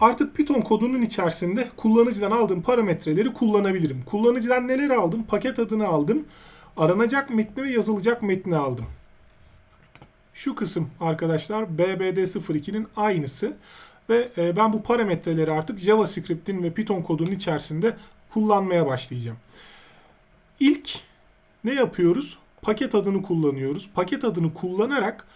Artık Python kodunun içerisinde kullanıcıdan aldığım parametreleri kullanabilirim. Kullanıcıdan neler aldım? Paket adını aldım. Aranacak metni ve yazılacak metni aldım. Şu kısım arkadaşlar BBD02'nin aynısı ve e, ben bu parametreleri artık JavaScript'in ve Python kodunun içerisinde kullanmaya başlayacağım. İlk ne yapıyoruz? Paket adını kullanıyoruz. Paket adını kullanarak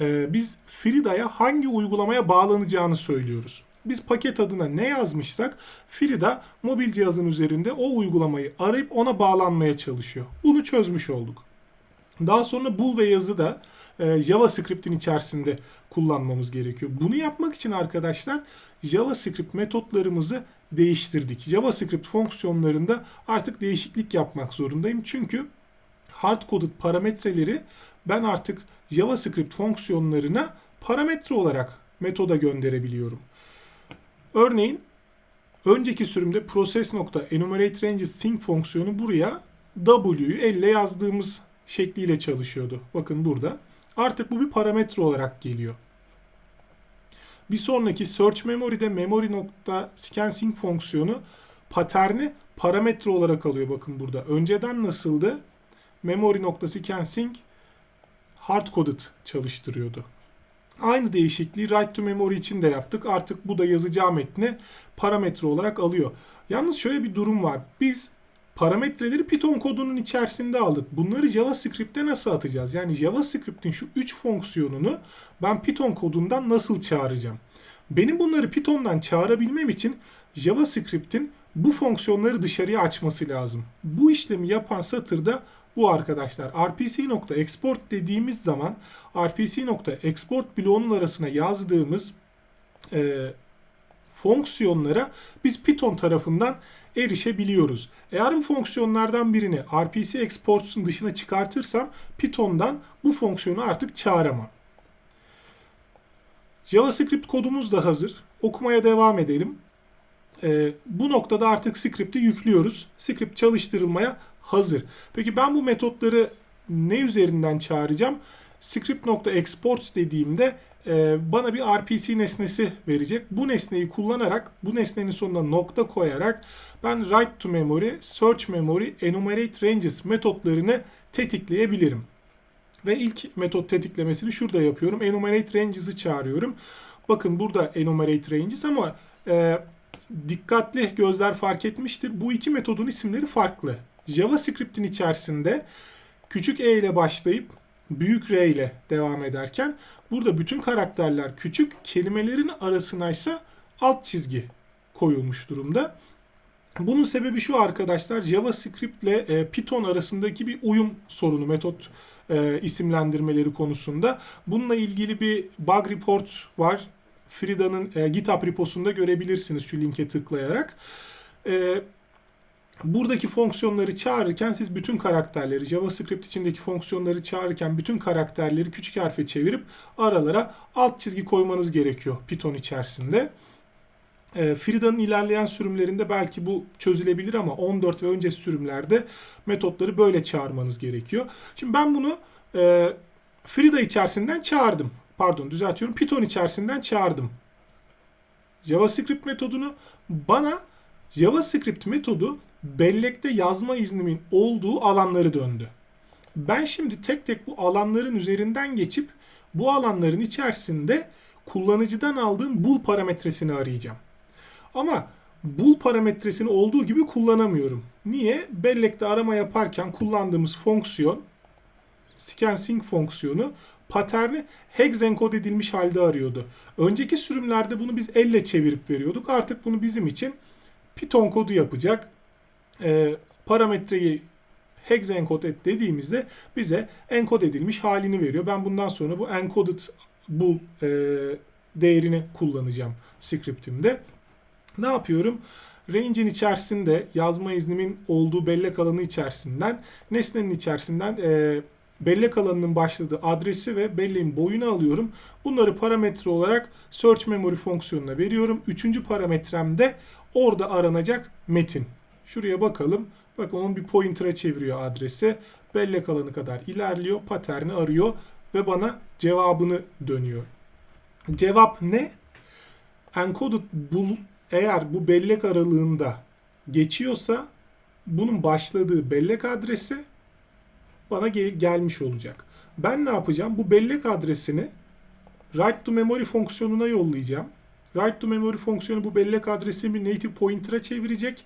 e, biz Frida'ya hangi uygulamaya bağlanacağını söylüyoruz. Biz paket adına ne yazmışsak Frida mobil cihazın üzerinde o uygulamayı arayıp ona bağlanmaya çalışıyor. Bunu çözmüş olduk. Daha sonra bool ve yazı da e, JavaScript'in içerisinde kullanmamız gerekiyor. Bunu yapmak için arkadaşlar JavaScript metotlarımızı değiştirdik. JavaScript fonksiyonlarında artık değişiklik yapmak zorundayım. Çünkü hard-coded parametreleri ben artık JavaScript fonksiyonlarına parametre olarak metoda gönderebiliyorum. Örneğin önceki sürümde process.enumerateRanges fonksiyonu buraya W'yu elle yazdığımız şekliyle çalışıyordu. Bakın burada. Artık bu bir parametre olarak geliyor. Bir sonraki search memory'de memory.scansync fonksiyonu paterni parametre olarak alıyor bakın burada. Önceden nasıldı? memory.scansync hardcoded çalıştırıyordu. Aynı değişikliği write to memory için de yaptık. Artık bu da yazacağı metni parametre olarak alıyor. Yalnız şöyle bir durum var. Biz parametreleri Python kodunun içerisinde aldık. Bunları JavaScript'te nasıl atacağız? Yani JavaScript'in şu 3 fonksiyonunu ben Python kodundan nasıl çağıracağım? Benim bunları Python'dan çağırabilmem için JavaScript'in bu fonksiyonları dışarıya açması lazım. Bu işlemi yapan satırda bu arkadaşlar. rpc.export dediğimiz zaman rpc.export bloğunun arasına yazdığımız e, fonksiyonlara biz Python tarafından erişebiliyoruz. Eğer bu fonksiyonlardan birini RPC export'un dışına çıkartırsam Python'dan bu fonksiyonu artık çağıramam. JavaScript kodumuz da hazır. Okumaya devam edelim. Ee, bu noktada artık script'i yüklüyoruz. Script çalıştırılmaya hazır. Peki ben bu metotları ne üzerinden çağıracağım? Script.exports dediğimde e, bana bir RPC nesnesi verecek. Bu nesneyi kullanarak, bu nesnenin sonuna nokta koyarak ben write to memory, search memory, enumerate ranges metotlarını tetikleyebilirim. Ve ilk metot tetiklemesini şurada yapıyorum. Enumerate ranges'ı çağırıyorum. Bakın burada enumerate ranges ama e, dikkatli gözler fark etmiştir. Bu iki metodun isimleri farklı. JavaScript'in içerisinde küçük e ile başlayıp büyük r ile devam ederken burada bütün karakterler küçük, kelimelerin arasına ise alt çizgi koyulmuş durumda. Bunun sebebi şu arkadaşlar JavaScript ile e, Python arasındaki bir uyum sorunu metot e, isimlendirmeleri konusunda. Bununla ilgili bir bug report var. Frida'nın e, GitHub reposunda görebilirsiniz şu linke tıklayarak. E, buradaki fonksiyonları çağırırken siz bütün karakterleri JavaScript içindeki fonksiyonları çağırırken bütün karakterleri küçük harfe çevirip aralara alt çizgi koymanız gerekiyor Python içerisinde. E, Frida'nın ilerleyen sürümlerinde belki bu çözülebilir ama 14 ve önce sürümlerde metotları böyle çağırmanız gerekiyor. Şimdi ben bunu e, Frida içerisinden çağırdım. Pardon düzeltiyorum. Python içerisinden çağırdım. JavaScript metodunu bana JavaScript metodu bellekte yazma iznimin olduğu alanları döndü. Ben şimdi tek tek bu alanların üzerinden geçip bu alanların içerisinde kullanıcıdan aldığım bool parametresini arayacağım. Ama bool parametresini olduğu gibi kullanamıyorum. Niye? Bellekte arama yaparken kullandığımız fonksiyon scansync fonksiyonu paterni hex enkod edilmiş halde arıyordu. Önceki sürümlerde bunu biz elle çevirip veriyorduk. Artık bunu bizim için Python kodu yapacak. E, parametreyi hex encode et dediğimizde bize enkod edilmiş halini veriyor. Ben bundan sonra bu encoded bool e, değerini kullanacağım scriptimde. Ne yapıyorum? Range'in içerisinde yazma iznimin olduğu bellek alanı içerisinden nesnenin içerisinden e, bellek alanının başladığı adresi ve belleğin boyunu alıyorum. Bunları parametre olarak search memory fonksiyonuna veriyorum. Üçüncü parametremde orada aranacak metin. Şuraya bakalım. Bak onun bir pointer'a çeviriyor adresi. Bellek alanı kadar ilerliyor. Paterni arıyor ve bana cevabını dönüyor. Cevap ne? encoded bul eğer bu bellek aralığında geçiyorsa bunun başladığı bellek adresi bana gel- gelmiş olacak. Ben ne yapacağım? Bu bellek adresini write to memory fonksiyonuna yollayacağım. Write to memory fonksiyonu bu bellek adresini bir native pointer'a çevirecek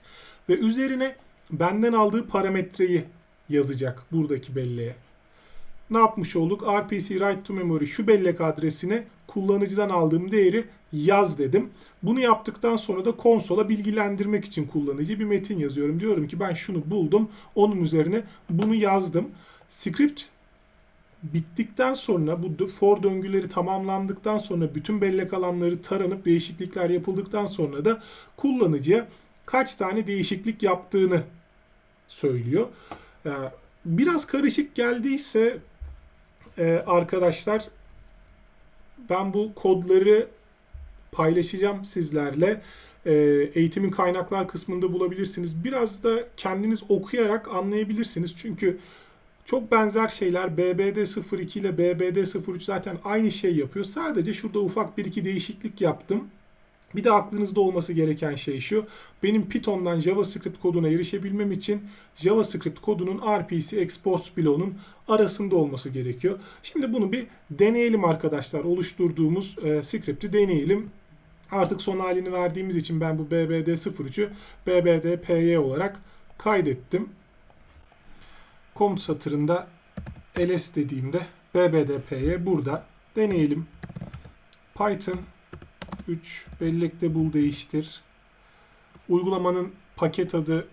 ve üzerine benden aldığı parametreyi yazacak buradaki belleğe. Ne yapmış olduk? RPC write to memory şu bellek adresine kullanıcıdan aldığım değeri yaz dedim. Bunu yaptıktan sonra da konsola bilgilendirmek için kullanıcı bir metin yazıyorum. Diyorum ki ben şunu buldum. Onun üzerine bunu yazdım. Script bittikten sonra bu for döngüleri tamamlandıktan sonra bütün bellek alanları taranıp değişiklikler yapıldıktan sonra da kullanıcıya kaç tane değişiklik yaptığını söylüyor. Ee, Biraz karışık geldiyse e, arkadaşlar ben bu kodları paylaşacağım sizlerle. E, eğitimin kaynaklar kısmında bulabilirsiniz. Biraz da kendiniz okuyarak anlayabilirsiniz. Çünkü çok benzer şeyler BBD 02 ile BBD 03 zaten aynı şey yapıyor. Sadece şurada ufak bir iki değişiklik yaptım. Bir de aklınızda olması gereken şey şu. Benim Python'dan JavaScript koduna erişebilmem için JavaScript kodunun RPC export bloğunun arasında olması gerekiyor. Şimdi bunu bir deneyelim arkadaşlar. Oluşturduğumuz e, script'i deneyelim. Artık son halini verdiğimiz için ben bu BBD03'ü BBDPY olarak kaydettim. Komut satırında ls dediğimde BBDPY burada. Deneyelim. Python 3 bellekte bul değiştir. Uygulamanın paket adı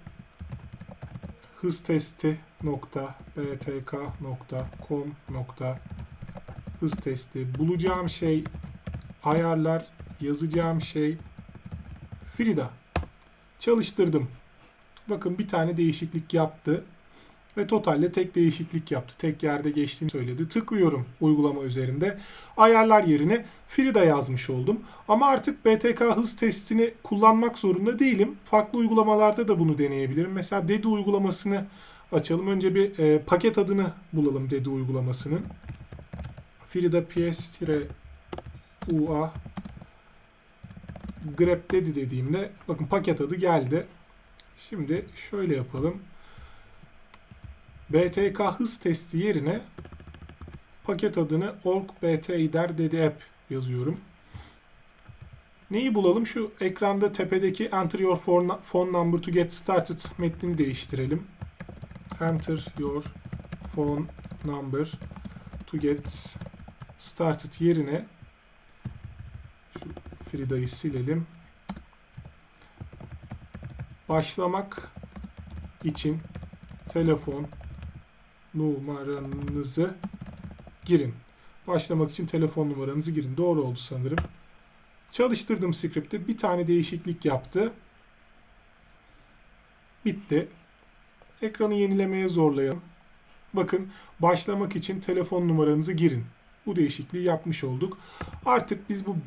hız testi nokta btk nokta com nokta hız testi bulacağım şey ayarlar yazacağım şey Frida. Çalıştırdım. Bakın bir tane değişiklik yaptı ve totalde tek değişiklik yaptı. Tek yerde geçtiğini söyledi. Tıklıyorum uygulama üzerinde. Ayarlar yerine Frida yazmış oldum. Ama artık BTK hız testini kullanmak zorunda değilim. Farklı uygulamalarda da bunu deneyebilirim. Mesela Dedi uygulamasını açalım. Önce bir e, paket adını bulalım Dedi uygulamasının. Frida PS-UA grep dedi dediğimde bakın paket adı geldi. Şimdi şöyle yapalım. BTK hız testi yerine paket adını org btider dedi app yazıyorum. Neyi bulalım? Şu ekranda tepedeki enter your phone number to get started metnini değiştirelim. Enter your phone number to get started yerine şu Frida'yı silelim. Başlamak için telefon numaranızı girin. Başlamak için telefon numaranızı girin. Doğru oldu sanırım. Çalıştırdım script'i. Bir tane değişiklik yaptı. Bitti. Ekranı yenilemeye zorlayalım. Bakın başlamak için telefon numaranızı girin. Bu değişikliği yapmış olduk. Artık biz bu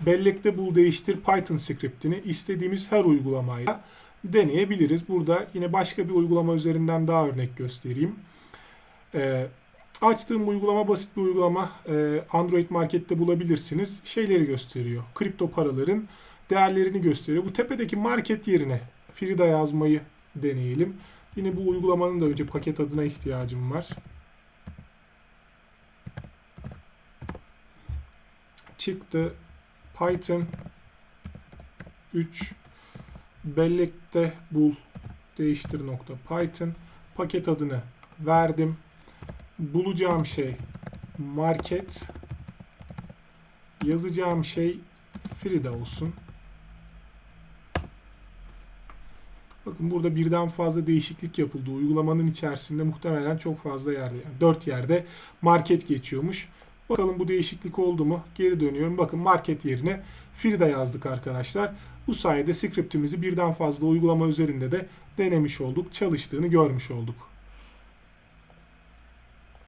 bellekte bul değiştir Python scriptini istediğimiz her uygulamayla deneyebiliriz. Burada yine başka bir uygulama üzerinden daha örnek göstereyim. Ee, açtığım uygulama basit bir uygulama. Ee, Android markette bulabilirsiniz. Şeyleri gösteriyor. Kripto paraların değerlerini gösteriyor. Bu tepedeki market yerine Frida yazmayı deneyelim. Yine bu uygulamanın da önce paket adına ihtiyacım var. Çıktı. Python 3 bellekte bul değiştir nokta Python paket adını verdim. Bulacağım şey market yazacağım şey Frida olsun. Bakın burada birden fazla değişiklik yapıldı. Uygulamanın içerisinde muhtemelen çok fazla yerde yani 4 yerde market geçiyormuş. Bakalım bu değişiklik oldu mu? Geri dönüyorum. Bakın market yerine Frida yazdık arkadaşlar. Bu sayede scriptimizi birden fazla uygulama üzerinde de denemiş olduk, çalıştığını görmüş olduk.